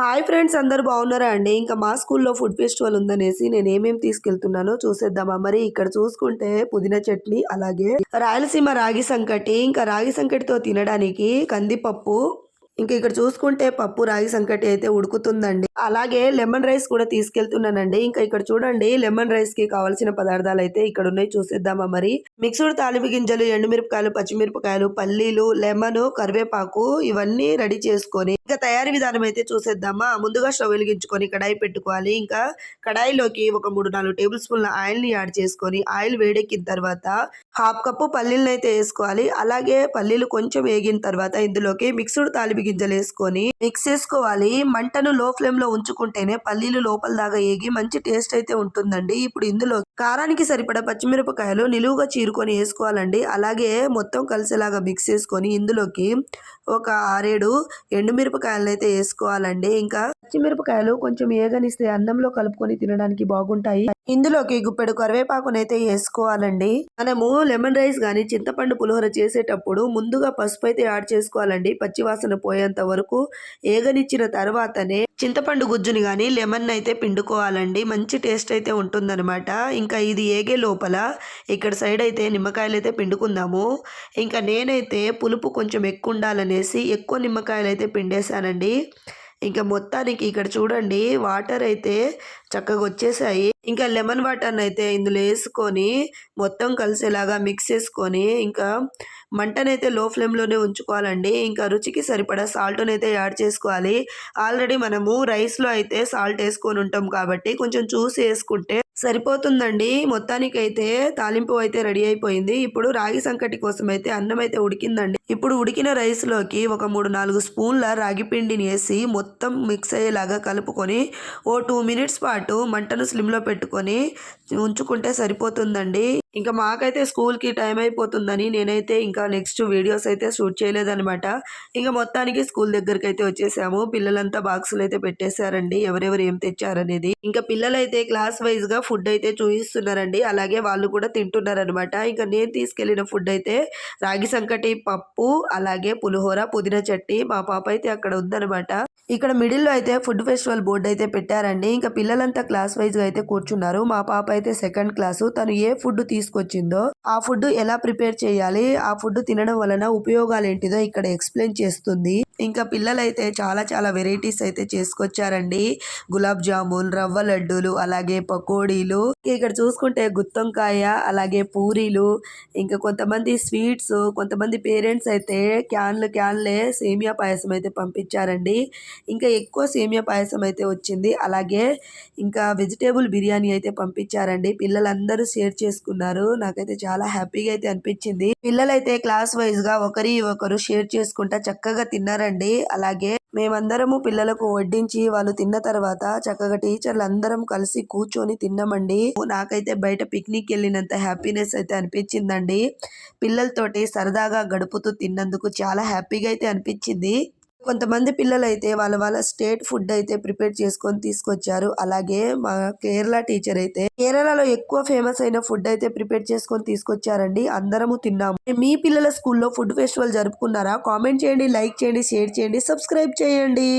Hi friends అందరు బాగున్నారా అండి? ఇంకా మా స్కూల్లో ఫుడ్ ఫెస్టివల్ ఉందనేసి నేను ఏమేమి తీసుకెళ్తున్నానో చూసేద్దామా. మరి ఇక్కడ చూసుకుంటే పుదీనా చట్నీ అలాగే రాయలసీమ రాగి సంకటి ఇంకా రాగి సంకటితో తినడానికి కందిపప్పు ఇంకా ఇక్కడ చూసుకుంటే పప్పు రాగి సంకటి అయితే ఉడుకుతుందండి. అలాగే లెమన్ రైస్ కూడా తీసుకెళ్తున్నానండి. ఇంకా ఇక్కడ చూడండి లెమన్ రైస్కి కావాల్సిన పదార్థాలు అయితే ఇక్కడ ఉన్నాయి. చూసేద్దామా మరి? మిక్స్డ్ తాలింపు గింజలు ఎండుమిరపకాయలు పచ్చిమిరపకాయలు పల్లీలు లెమన్ కరివేపాకు ఇవన్నీ రెడీ చేసుకొని ఇంకా తయారీ విధానం అయితే చూసేద్దామా? ముందుగా స్టవ్ వెలిగించుకొని కడాయి పెట్టుకోవాలి. ఇంకా కడాయిలోకి ఒక మూడు నాలుగు టేబుల్ స్పూన్ల ఆయిల్ని యాడ్ చేసుకొని ఆయిల్ వేడెక్కిన తర్వాత హాఫ్ కప్పు పల్లీలను అయితే వేసుకోవాలి. అలాగే పల్లీలు కొంచెం వేగిన తర్వాత ఇందులోకి మిక్స్డ్ తాలిపి గింజలు వేసుకొని మిక్స్ చేసుకోవాలి. మంటను లో ఫ్లేమ్లో ఉంచుకుంటేనే పల్లీలు లోపల దాకా ఏగి మంచి టేస్ట్ అయితే ఉంటుందండి. ఇప్పుడు ఇందులో కారానికి సరిపడా పచ్చిమిరపకాయలు నిలువుగా చీరుకొని వేసుకోవాలండి. అలాగే మొత్తం కలిసేలాగా మిక్స్ చేసుకొని ఇందులోకి ఒక ఆరేడు ఎండుమిరపకాయలను అయితే వేసుకోవాలండి. ఇంకా పచ్చిమిరపకాయలు కొంచెం ఏగనిస్తే అన్నంలో కలుపుకొని తినడానికి బాగుంటాయి. ఇందులోకి గుప్పెడు కరివేపాకునైతే వేసుకోవాలండి. మనము లెమన్ రైస్ కానీ చింతపండు పులిహోర చేసేటప్పుడు ముందుగా పసుపు అయితే యాడ్ చేసుకోవాలండి. పచ్చివాసన పోయేంత వరకు ఏగనిచ్చిన తర్వాతనే చింతపండు గుజ్జుని కానీ లెమన్ అయితే పిండుకోవాలండి. మంచి టేస్ట్ అయితే ఉంటుందన్నమాట. ఇంకా ఇది ఏగే లోపల ఇక్కడ సైడ్ అయితే నిమ్మకాయలు అయితే పిండుకుందాము. ఇంకా నేనైతే పులుపు కొంచెం ఎక్కువ ఉండాలనేసి ఎక్కువ నిమ్మకాయలు అయితే పిండేశానండి. ఇంకా మొత్తానికి ఇక్కడ చూడండి వాటర్ అయితే చక్కగా వచ్చేసాయి. ఇంకా లెమన్ వాటర్ని అయితే ఇందులో వేసుకొని మొత్తం కలిసేలాగా మిక్స్ చేసుకొని ఇంకా మంటనైతే లో ఫ్లేమ్లోనే ఉంచుకోవాలండి. ఇంకా రుచికి సరిపడా సాల్ట్ని అయితే యాడ్ చేసుకోవాలి. ఆల్రెడీ మనము రైస్లో అయితే సాల్ట్ వేసుకొని ఉంటాం కాబట్టి కొంచెం చూసి వేసుకుంటే సరిపోతుందండి. మొత్తానికైతే తాలింపు అయితే రెడీ అయిపోయింది. ఇప్పుడు రాగి సంకటి కోసం అయితే అన్నం అయితే ఉడికిందండి. ఇప్పుడు ఉడికిన రైస్లోకి ఒక మూడు నాలుగు స్పూన్ల రాగి పిండిని వేసి మొత్తం మిక్స్ అయ్యేలాగా కలుపుకొని ఓ టూ మినిట్స్ పాటు మంటను స్లిమ్లో పెట్టుకొని ఉంచుకుంటే సరిపోతుందండి. ఇంకా మాకైతే స్కూల్కి టైం అయిపోతుందని నేనైతే ఇంకా నెక్స్ట్ వీడియోస్ అయితే షూట్ చేయలేదనమాట ఇంకా మొత్తానికి స్కూల్ దగ్గరికి అయితే వచ్చేసాము. పిల్లలంతా బాక్సులు అయితే పెట్టేశారండి. ఎవరెవరు ఏం తెచ్చారనేది. ఇంకా పిల్లలైతే క్లాస్ వైజ్గా ఫుడ్ అయితే చూపిస్తున్నారండి అలాగే వాళ్ళు కూడా తింటున్నారనమాట ఇంకా నేను తీసుకెళ్ళిన ఫుడ్ అయితే రాగి సంకటి పప్పు అలాగే పులిహోర పుదీనా చట్నీ మా పాప అయితే అక్కడ ఉందనమాట ఇక్కడ మిడిల్లో అయితే ఫుడ్ ఫెస్టివల్ బోర్డు అయితే పెట్టారండి. ఇంకా పిల్లలంతా క్లాస్ వైజ్గా అయితే కూర్చున్నారు. మా పాప అయితే సెకండ్ క్లాసు. తను ఏ ఫుడ్ తీసుకొచ్చిందో ఆ ఫుడ్ ఎలా ప్రిపేర్ చేయాలి ఆ ఫుడ్ తినడం వలన ఉపయోగాలు ఏంటిదో ఇక్కడ ఎక్స్ప్లెయిన్ చేస్తుంది. ఇంకా పిల్లలైతే చాలా చాలా వెరైటీస్ అయితే చేసుకొచ్చారండి. గులాబ్ జామున్ రవ్వ లడ్డూలు అలాగే పకోడీలు. ఇక్కడ చూసుకుంటే గుత్తంకాయ అలాగే పూరీలు ఇంకా కొంతమంది స్వీట్స్ కొంతమంది పేరెంట్స్ అయితే క్యాన్లు క్యాన్లే సేమియా పాయసం అయితే పంపించారండి. ఇంకా ఎక్కువ సేమియా పాయసం అయితే వచ్చింది. అలాగే ఇంకా వెజిటేబుల్ బిర్యానీ అయితే పంపించారండి. పిల్లలందరూ షేర్ చేసుకున్నారు. నాకైతే చాలా హ్యాపీగా అయితే అనిపించింది. పిల్లలైతే క్లాస్ వైజ్గా ఒకరి ఒకరు షేర్ చేసుకుంటా చక్కగా తిన్నారండి. అలాగే మేమందరము పిల్లలకు వడ్డించి వాళ్ళు తిన్న తర్వాత చక్కగా టీచర్లు అందరం కలిసి కూర్చొని తిన్నామండి. నాకైతే బయట పిక్నిక్ వెళ్ళినంత హ్యాపీనెస్ అయితే అనిపించిందండి. పిల్లలతోటి సరదాగా గడుపుతూ తిన్నందుకు చాలా హ్యాపీగా అయితే అనిపించింది. కొంతమంది పిల్లలు అయితే వాళ్ళ వాళ్ళ స్టేట్ ఫుడ్ అయితే ప్రిపేర్ చేసుకొని తీసుకొచ్చారు. అలాగే మా కేరళ టీచర్ అయితే కేరళలో ఎక్కువ ఫేమస్ అయిన ఫుడ్ అయితే ప్రిపేర్ చేసుకొని తీసుకొచ్చారండి. అందరము తిన్నాము. మీ పిల్లల స్కూల్లో ఫుడ్ ఫెస్టివల్ జరుపుకున్నారా? కామెంట్ చేయండి లైక్ చేయండి షేర్ చేయండి సబ్స్క్రైబ్ చేయండి.